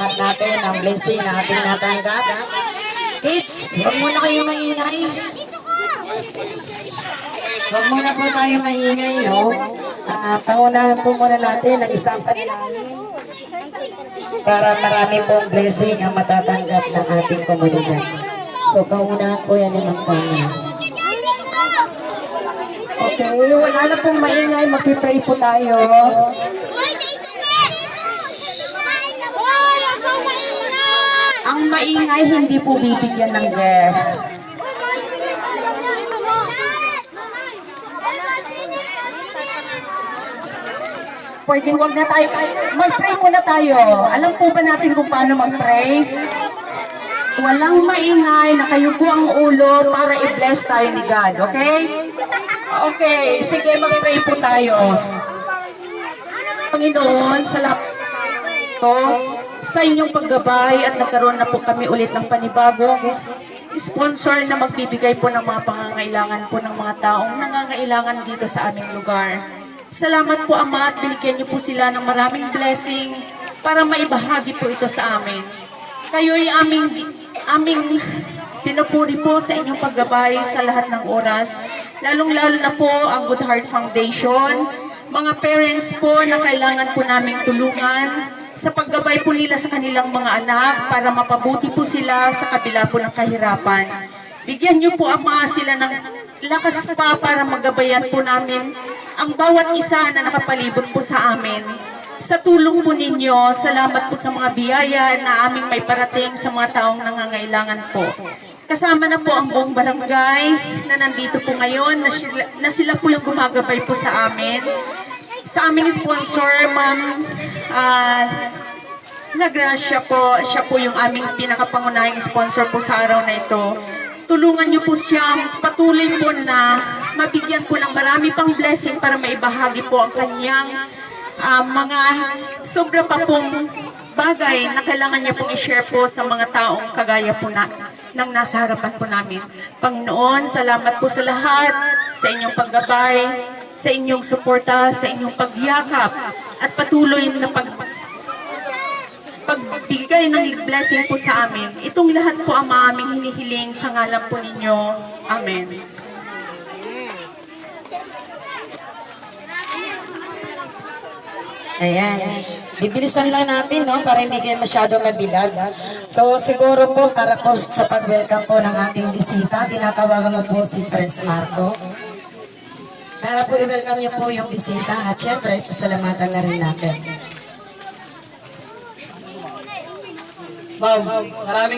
salamat natin ang blessing na ating natanggap. Kids, huwag muna kayong maingay. Huwag muna po tayo maingay, no? Ah, pangunahan po muna natin ang isang panalangin para marami pong blessing ang matatanggap ng ating komunidad. So, pangunahan po yan ni Ma'am Kanya. Okay, wala na pong maingay, magpipray po tayo. Maingay hindi po bibigyan ng gift. Pwedeng wag na tayo, mag-pray muna tayo. Alam po ba natin kung paano mag-pray? Walang maingay na kayo po ang ulo para i-bless tayo ni God, okay? Okay, sige, mag-pray po tayo. Panginoon, salamat po sa inyong paggabay at nagkaroon na po kami ulit ng panibagong sponsor na magbibigay po ng mga pangangailangan po ng mga taong nangangailangan dito sa aming lugar. Salamat po Ama at binigyan niyo po sila ng maraming blessing para maibahagi po ito sa amin. Kayo'y aming, aming pinupuri po sa inyong paggabay sa lahat ng oras. Lalong-lalo na po ang Good Heart Foundation, mga parents po na kailangan po naming tulungan sa paggabay po nila sa kanilang mga anak para mapabuti po sila sa kabila po ng kahirapan. Bigyan niyo po Ama sila ng lakas pa para magabayan po namin ang bawat isa na nakapalibot po sa amin. Sa tulong po ninyo, salamat po sa mga biyaya na aming may parating sa mga taong nangangailangan po. Kasama na po ang buong barangay na nandito po ngayon, na sila, na sila po yung gumagabay po sa amin. Sa aming sponsor, Ma'am ah, La Gracia po, siya po yung aming pinakapangunahing sponsor po sa araw na ito. Tulungan niyo po siyang patuloy po na mabigyan po ng marami pang blessing para maibahagi po ang kanyang ah, mga sobra pa pong bagay na kailangan niya pong i-share po sa mga taong kagaya po na, ng nasa harapan po namin. Panginoon, salamat po sa lahat, sa inyong paggabay, sa inyong suporta, sa inyong pagyakap, at patuloy na pag pagbigay ng blessing po sa amin. Itong lahat po ang aming hinihiling sa ngalan po ninyo. Amen. Ayan. Bibilisan lang natin, no? Para hindi kayo masyado mabilad. So, siguro po, para po sa pag-welcome po ng ating bisita, tinatawagan mo po si Prince Marco. Para po i-welcome niyo po yung bisita at syempre, pasalamatan na rin natin. Ma'am, maraming